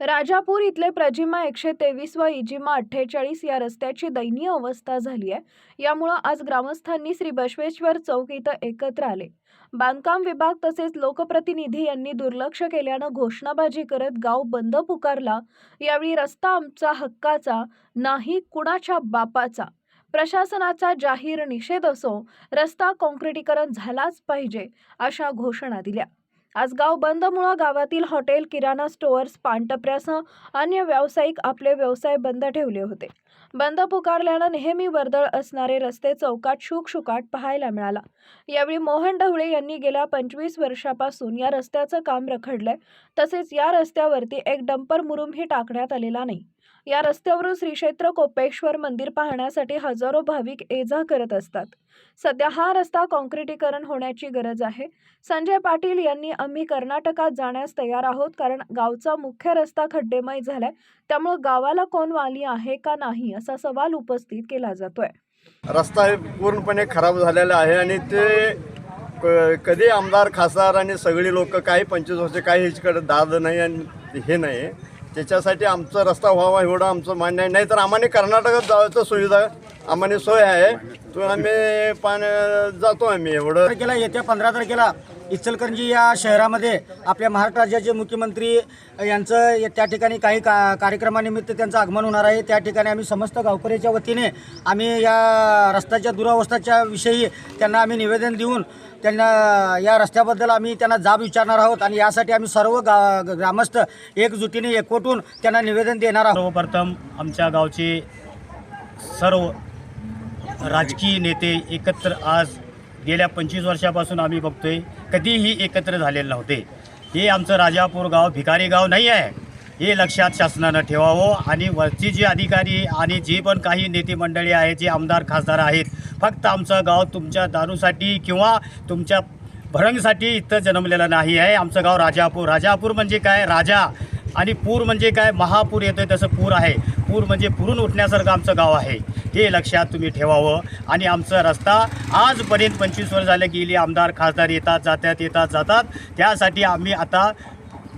राजापूर इथले प्रजिमा एकशे तेवीस व इजिमा अठ्ठेचाळीस या रस्त्याची दयनीय अवस्था झाली आहे. यामुळं आज ग्रामस्थांनी श्री बसवेश्वर चौक इथं एकत्र आले. बांधकाम विभाग तसेच लोकप्रतिनिधी यांनी दुर्लक्ष केल्यानं घोषणाबाजी करत गाव बंद पुकारला. यावेळी रस्ता आमचा हक्काचा नाही कुणाच्या बापाचा. प्रशासनाचा जाहीर निषेध असो रस्ता काँक्रिटीकरण झालाच पाहिजे अशा घोषणा दिल्या. आज गाव बंदमुळं गावातील हॉटेल किराणा स्टोअर्स पानटपऱ्यासह अन्य व्यावसायिक आपले व्यवसाय बंद ठेवले होते. बंद पुकारल्यानं नेहमी वर्दळ असणारे रस्ते चौकात शुकशुकाट पाहायला मिळाला. यावेळी मोहन ढवळे यांनी गेल्या पंचवीस वर्षापासून या रस्त्याचं काम रखडलंय. तसेच या रस्त्यावरती एक डंपर मुरुमही टाकण्यात आलेला नाही. या रस्त्यावरून श्रीक्षेत्र कोपेश्वर मंदिर पाहण्यासाठी हजारो भाविक ये जा करत असतात. सध्या हा रस्ता काँक्रिटीकरण होण्याची गरज आहे. संजय पाटील यांनी आम्ही कर्नाटकात जाण्यास तयार आहोत कारण गावचा मुख्य रस्ता खड्डेमय झालाय. त्यामुळे गावाला कोण वाली आहे का नाही असा सवाल उपस्थित केला जातोय. रस्ता पूर्णपणे खराब झालेला आहे आणि ते कधी आमदार खासदार आणि सगळी लोक काही पंचवीस वर्ष काही ह्याच्याकडे दाद नाही आणि हे नाही. त्याच्यासाठी आमचा रस्ता व्हावा एवढं आमचं मान्य आहे. नाही तर आम्हाला कर्नाटकात जायचं सुविधा आम्हाला सोय आहे. तो आम्ही पाण्या जातो आम्ही एवढं. तारखेला येत्या पंधरा तारखेला इचलकरंजी या शहरामध्ये आपल्या महाराष्ट्र राज्याचे मुख्यमंत्री यांचं त्या ठिकाणी काही का कार्यक्रमानिमित्त त्यांचं आगमन होणार आहे. त्या ठिकाणी आम्ही समस्त गावकऱ्याच्या वतीने आम्ही या रस्त्याच्या दुरावस्थाच्या विषयी त्यांना आम्ही निवेदन देऊन त्यांना या रस्त्याबद्दल आम्ही त्यांना जाब विचारणार आहोत आणि यासाठी आम्ही सर्व गा ग्रामस्थ एकजुटीने एकवटून त्यांना निवेदन देणार आहोत. सर्वप्रथम आमच्या गावचे सर्व राजकीय नेते एकत्र आज गेल्या पंचवीस वर्षापासून आम्ही बघतोय. कधीही एकत्र झालेले नव्हते. हे आमचं राजापूर गाव भिकारी गाव नाही आहे. हे लक्षात शासनानं ठेवावं आणि वरची जी अधिकारी आणि जे पण काही नेते मंडळी आहेत जे आमदार खासदार आहेत फक्त आमचं गाव तुमच्या दारूसाठी किंवा तुमच्या भरंगसाठी इथं जन्मलेलं नाही आहे. आमचं गाव राजापूर. राजापूर म्हणजे काय? राजा आणि पूर म्हणजे काय? महापूर येतोय तसं पूर आहे. पूर म्हणजे पुरून उठण्यासारखं आमचं गाव आहे. हे लक्षात तुम्ही ठेवावं. आणि आमचा रस्ता आजपर्यंत पंचवीस वर्ष झाले गेली. आमदार खासदार येतात जातात येतात जातात. त्यासाठी आम्ही आता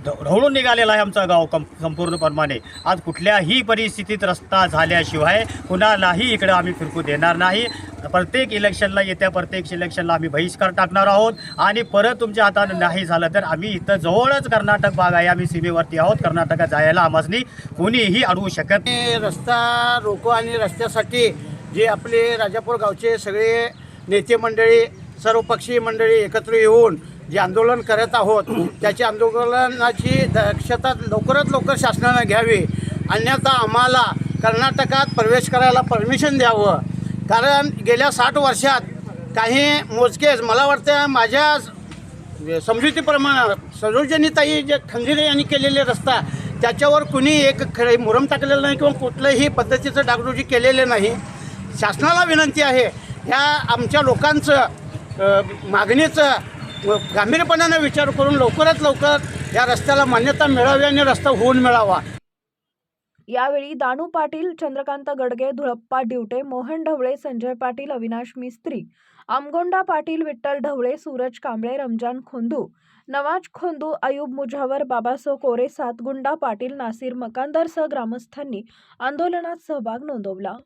ढवळून निघालेला आहे आमचा गाव कम संपूर्णप्रमाणे आज कुठल्याही परिस्थितीत रस्ता झाल्याशिवाय कुणालाही इकडं आम्ही फिरकू देणार नाही. प्रत्येक इलेक्शनला येत्या प्रत्येक इलेक्शनला आम्ही बहिष्कार टाकणार आहोत. आणि परत तुमच्या हातात नाही झालं तर आम्ही इथं जवळच कर्नाटक भाग आहे. आम्ही सीमेवरती आहोत. कर्नाटकात जायला आम्हाला कोणीही अडवू शकत रस्ता रोको आणि रस्त्यासाठी जे आपले राजापूर गावचे सगळे नेते मंडळी सर्वपक्षीय मंडळी एकत्र येऊन जे आंदोलन करत आहोत त्याची आंदोलनाची दक्षता लवकरात लवकर शासनानं घ्यावी. अन्यथा आम्हाला कर्नाटकात प्रवेश करायला परमिशन द्यावं. कारण गेल्या साठ वर्षात काही मोजकेच मला वाटतं माझ्या समजुतीप्रमाणे सरोजनीताई जे खंजिरे यांनी केलेले रस्ता त्याच्यावर कुणी एक ख मुरम टाकलेलं नाही किंवा कुठलंही पद्धतीचं डागडुजी केलेले नाही. शासनाला विनंती आहे ह्या आमच्या लोकांचं मागणीचं गांभीरपणानं गांभीर्यपणानं विचार करून लवकरात लवकर या रस्त्याला मान्यता मिळावी आणि रस्ता होऊन मिळावा. यावेळी दानू पाटील चंद्रकांत गडगे धुळप्पा डिवटे मोहन ढवळे संजय पाटील अविनाश मिस्त्री आमगोंडा पाटील विठ्ठल ढवळे सूरज कांबळे रमजान खोंदू नवाज खोंदू अयूब मुझावर बाबासो कोरे सातगुंडा पाटील नासिर मकानदारसह ग्रामस्थांनी आंदोलनात सहभाग नोंदवला.